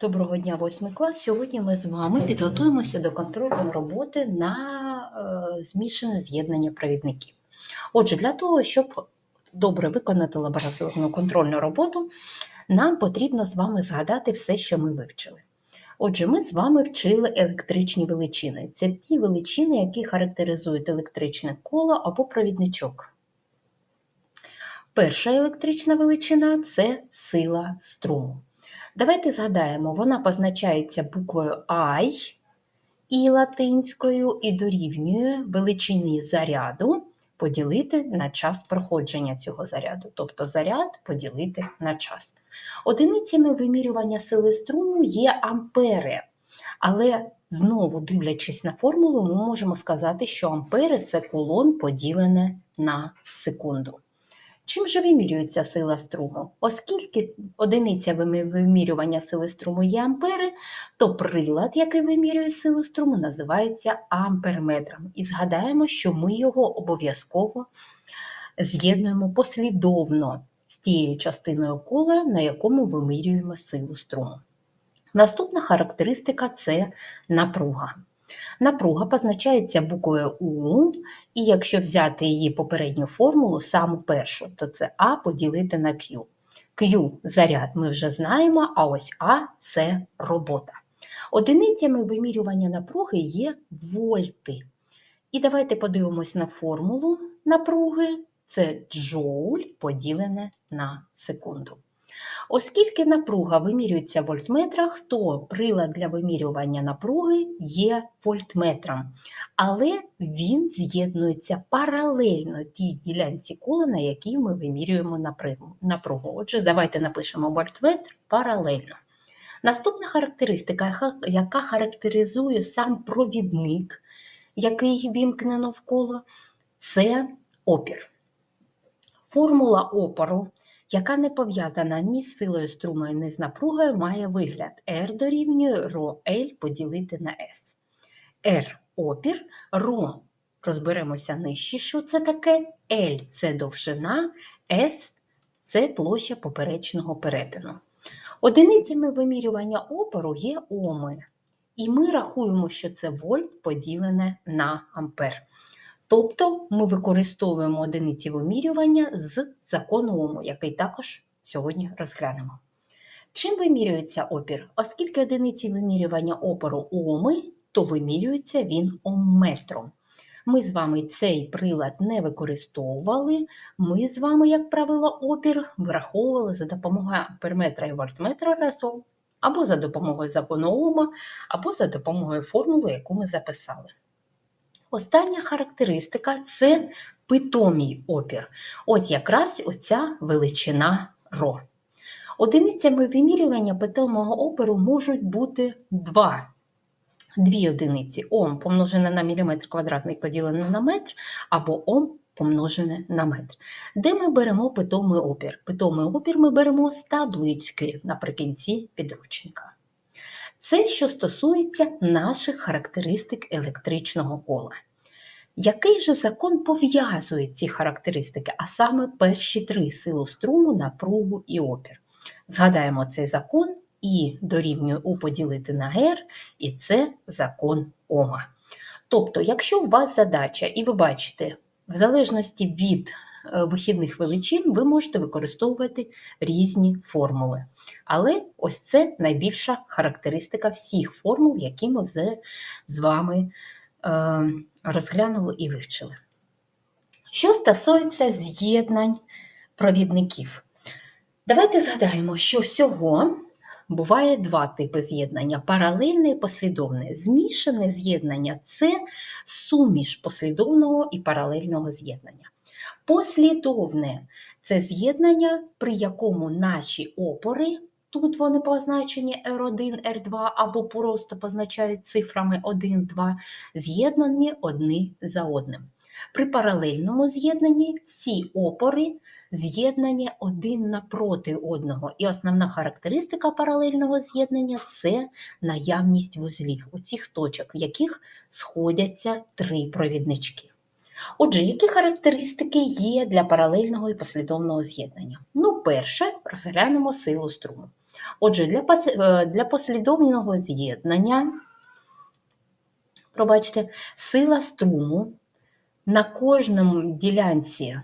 Доброго дня, восьмий клас. Сьогодні ми з вами підготуємося до контрольної роботи на е, змішане з'єднання провідників. Отже, для того, щоб добре виконати лабораторну контрольну роботу, нам потрібно з вами згадати все, що ми вивчили. Отже, ми з вами вчили електричні величини. Це ті величини, які характеризують електричне коло або провідничок. Перша електрична величина це сила струму. Давайте згадаємо, вона позначається буквою I і латинською і дорівнює величині заряду поділити на час проходження цього заряду, тобто заряд поділити на час. Одиницями вимірювання сили струму є ампери, але знову дивлячись на формулу, ми можемо сказати, що ампери це колон поділене на секунду. Чим же вимірюється сила струму? Оскільки одиниця вимірювання сили струму є ампери, то прилад, який вимірює силу струму, називається амперметром. І згадаємо, що ми його обов'язково з'єднуємо послідовно з тією частиною кола, на якому вимірюємо силу струму. Наступна характеристика це напруга. Напруга позначається буквою У, і якщо взяти її попередню формулу, саму першу, то це А поділити на Q. Q заряд ми вже знаємо, а ось А це робота. Одиницями вимірювання напруги є вольти. І давайте подивимось на формулу напруги. Це джоуль поділене на секунду. Оскільки напруга вимірюється в вольтметрах, то прилад для вимірювання напруги є вольтметром, але він з'єднується паралельно тій ділянці кола, на якій ми вимірюємо напругу. Отже, давайте напишемо вольтметр паралельно. Наступна характеристика, яка- характеризує сам провідник, який вімкне навколо, це опір. Формула опору яка не пов'язана ні з силою струму, ні з напругою, має вигляд R дорівнює ρL поділити на S. R – опір, ρ – розберемося нижче, що це таке, L – це довжина, S – це площа поперечного перетину. Одиницями вимірювання опору є оми, і ми рахуємо, що це вольт поділене на ампер. Тобто ми використовуємо одиниці вимірювання з закону Ому, який також сьогодні розглянемо. Чим вимірюється опір? Оскільки одиниці вимірювання опору Оми, то вимірюється він омметром. Ми з вами цей прилад не використовували. Ми з вами, як правило, опір враховували за допомогою амперметра і вольтметра разом, або за допомогою закону Ома, або за допомогою формули, яку ми записали. Остання характеристика це питомій опір. Ось якраз оця величина ро. Одиницями вимірювання питомого опору можуть бути два. Дві одиниці Ом помножене на міліметр квадратний поділене на метр, або Ом помножене на метр. Де ми беремо питомий опір? Питомий опір ми беремо з таблички наприкінці підручника. Це що стосується наших характеристик електричного кола. Який же закон пов'язує ці характеристики, а саме перші три силу струму, напругу і опір? Згадаємо цей закон і дорівнює У поділити на Р, і це закон Ома. Тобто, якщо у вас задача, і ви бачите, в залежності від вихідних величин, ви можете використовувати різні формули. Але ось це найбільша характеристика всіх формул, які ми вже з вами е, розглянули і вивчили. Що стосується з'єднань провідників, давайте згадаємо, що всього буває два типи з'єднання: паралельне і послідовне. Змішане з'єднання це суміш послідовного і паралельного з'єднання. Послідовне це з'єднання, при якому наші опори, тут вони позначені R1, R2 або просто позначають цифрами 1, 2, з'єднані одні за одним. При паралельному з'єднанні ці опори з'єднані один напроти одного. І основна характеристика паралельного з'єднання це наявність вузлів, оцих точок, в яких сходяться три провіднички. Отже, які характеристики є для паралельного і послідовного з'єднання? Ну, перше, розглянемо силу струму. Отже, для, е, для послідовного з'єднання, пробачте, сила струму на кожному ділянці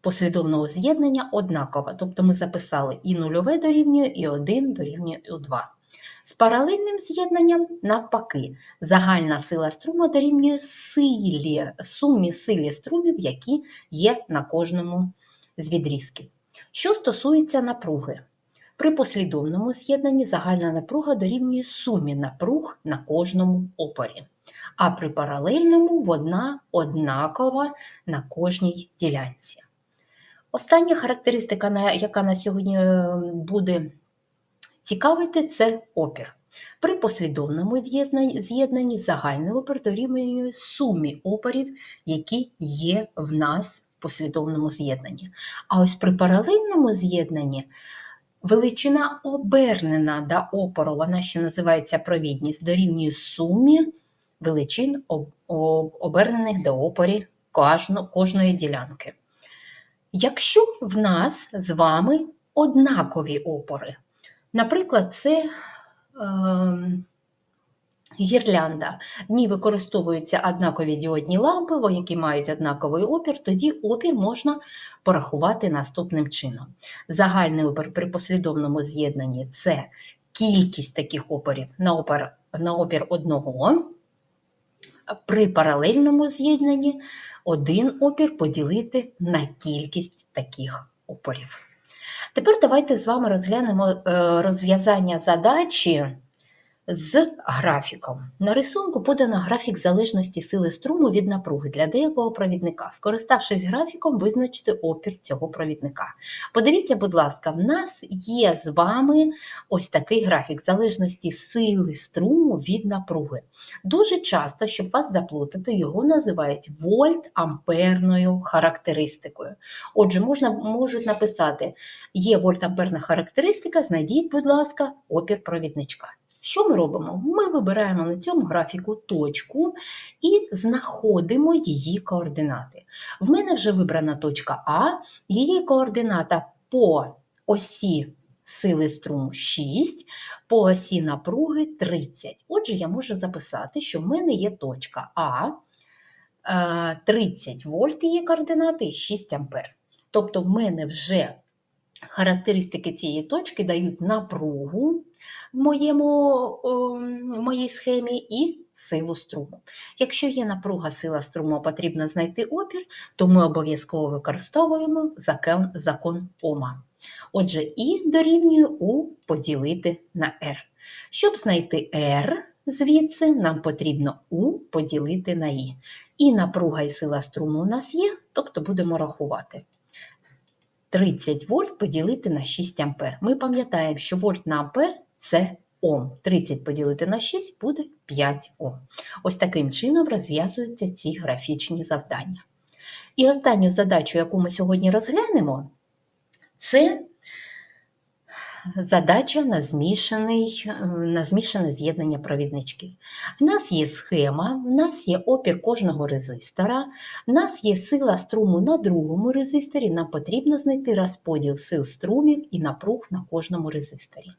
послідовного з'єднання однакова. Тобто ми записали і нульове дорівнює, і 1 дорівнює і 2. З паралельним з'єднанням навпаки, загальна сила струму дорівнює силі, сумі силі струмів, які є на кожному з відрізків. Що стосується напруги, при послідовному з'єднанні загальна напруга дорівнює сумі напруг на кожному опорі, а при паралельному вона однакова на кожній ділянці. Остання характеристика, яка на сьогодні е, буде цікавити, це опір. При послідовному з'єднанні- загальний опір дорівнює сумі опорів, які є в нас в послідовному з'єднанні. А ось при паралельному з'єднанні величина обернена до опору, вона ще називається провідність, дорівнює сумі величин об- об- обернених до опорі кожної ділянки. Якщо в нас з вами однакові опори, наприклад, це ем, гірлянда, в ній використовуються однакові діодні лампи, які мають однаковий опір, тоді опір можна порахувати наступним чином. Загальний опір при послідовному з'єднанні це кількість таких опорів на опір, на опір одного. При паралельному з'єднанні один опір поділити на кількість таких опорів. Тепер давайте з вами розглянемо е, розв'язання задачі з графіком. На рисунку подано графік залежності сили струму від напруги для деякого провідника. Скориставшись графіком, визначте опір цього провідника. Подивіться, будь ласка, в нас є з вами ось такий графік залежності сили струму від напруги. Дуже часто, щоб вас заплутати, його називають вольт-амперною характеристикою. Отже, можна, можуть написати, є вольт-амперна характеристика, знайдіть, будь ласка, опір провідничка. Що ми робимо? Ми вибираємо на цьому графіку точку і знаходимо її координати. В мене вже вибрана точка А, її координата по осі сили струму 6, по осі напруги 30. Отже, я можу записати, що в мене є точка А, е, 30 вольт її координати і 6 ампер. Тобто в мене вже характеристики цієї точки дають напругу в, моєму, о, моїй схемі і силу струму. Якщо є напруга, сила струму, потрібно знайти опір, то ми обов'язково використовуємо закон, закон Ома. Отже, І дорівнює У поділити на R. Щоб знайти R, звідси нам потрібно У поділити на І. І напруга і сила струму у нас є, тобто будемо рахувати. 30 вольт поділити на 6 ампер. Ми пам'ятаємо, що вольт на ампер це Ом. 30 поділити на 6 буде 5 Ом. Ось таким чином розв'язуються ці графічні завдання. І останню задачу, яку ми сьогодні розглянемо, це задача на, змішаний, на змішане з'єднання провідничків. В нас є схема, в нас є опір кожного резистора, в нас є сила струму на другому резисторі, нам потрібно знайти розподіл сил струмів і напруг на кожному резисторі.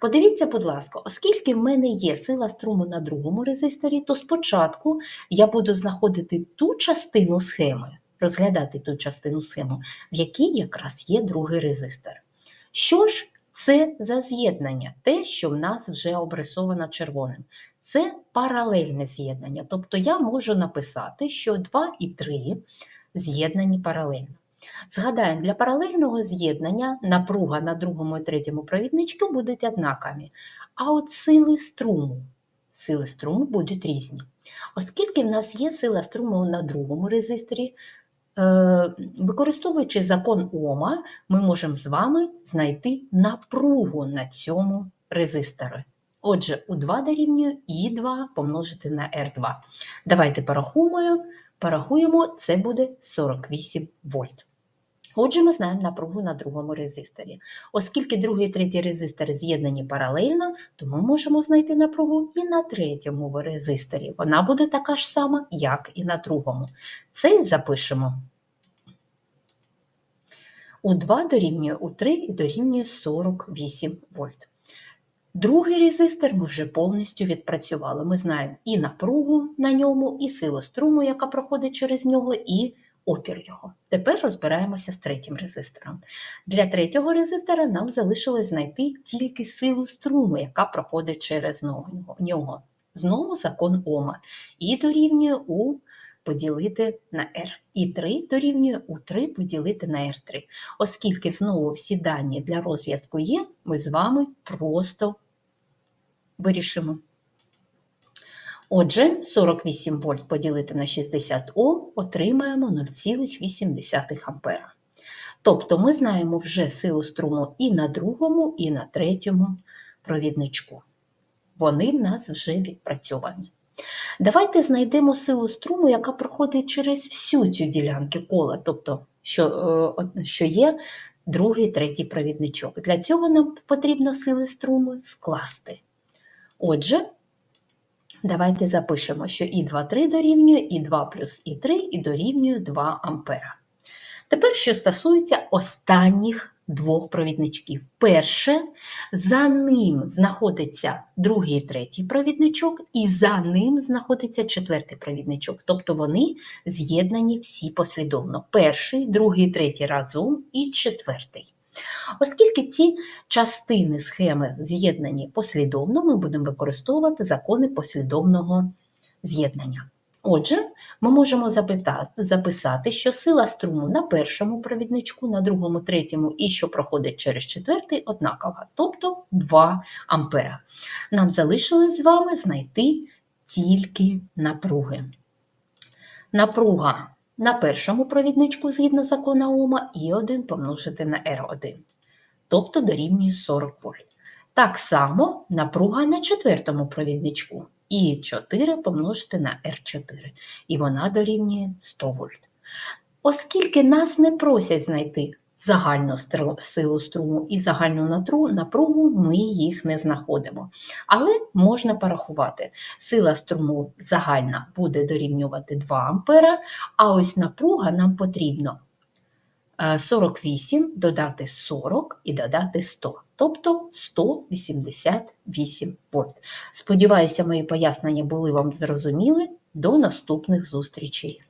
Подивіться, будь ласка, оскільки в мене є сила струму на другому резисторі, то спочатку я буду знаходити ту частину схеми, розглядати ту частину схеми, в якій якраз є другий резистор. Що ж це за з'єднання? Те, що в нас вже обрисовано червоним. Це паралельне з'єднання. Тобто я можу написати, що 2 і 3 з'єднані паралельно. Згадаємо, для паралельного з'єднання напруга на другому і третьому провідничку будуть однакові. А от сили струму, сили струму будуть різні. Оскільки в нас є сила струму на другому резисторі, е, використовуючи закон Ома, ми можемо з вами знайти напругу на цьому резисторі. Отже, У2 дорівнює І2 помножити на R2. Давайте порахуємо. Порахуємо, це буде 48 вольт. Отже, ми знаємо напругу на другому резисторі. Оскільки другий і третій резистор з'єднані паралельно, то ми можемо знайти напругу і на третьому резисторі. Вона буде така ж сама, як і на другому. Це запишемо. У2 дорівнює У3 і дорівнює 48 вольт. Другий резистор ми вже повністю відпрацювали. Ми знаємо і напругу на ньому, і силу струму, яка проходить через нього, і опір його. Тепер розбираємося з третім резистором. Для третього резистора нам залишилось знайти тільки силу струму, яка проходить через нього. Знову закон Ома. І дорівнює У поділити на R. І 3 дорівнює У3 поділити на R3. Оскільки знову всі дані для розв'язку є, ми з вами просто вирішимо. Отже, 48 вольт поділити на 60 Ом отримаємо 0,8 ампера. Тобто ми знаємо вже силу струму і на другому, і на третьому провідничку. Вони в нас вже відпрацьовані. Давайте знайдемо силу струму, яка проходить через всю цю ділянку кола, тобто, що, е, що є другий, третій провідничок. Для цього нам потрібно сили струму скласти. Отже, давайте запишемо, що і 2 дорівнює і 2 плюс і 3 і дорівнює 2 ампера. Тепер, що стосується останніх двох провідничків. Перше, за ним знаходиться другий і третій провідничок, і за ним знаходиться четвертий провідничок. Тобто вони з'єднані всі послідовно. Перший, другий, третій разом і четвертий. Оскільки ці частини схеми з'єднані послідовно, ми будемо використовувати закони послідовного з'єднання. Отже, ми можемо записати, що сила струму на першому провідничку, на другому, третьому і що проходить через четвертий однакова, тобто 2 ампера. Нам залишилось з вами знайти тільки напруги. Напруга на першому провідничку згідно закону Ома і 1 помножити на R1, тобто дорівнює 40 вольт. Так само напруга на четвертому провідничку і 4 помножити на R4, і вона дорівнює 100 вольт. Оскільки нас не просять знайти загальну силу струму і загальну напругу, ми їх не знаходимо. Але можна порахувати. Сила струму загальна буде дорівнювати 2 А, а ось напруга нам потрібно 48 е, додати 40 і додати 100, тобто 188 вольт. Сподіваюся, мої пояснення були вам зрозуміли. До наступних зустрічей!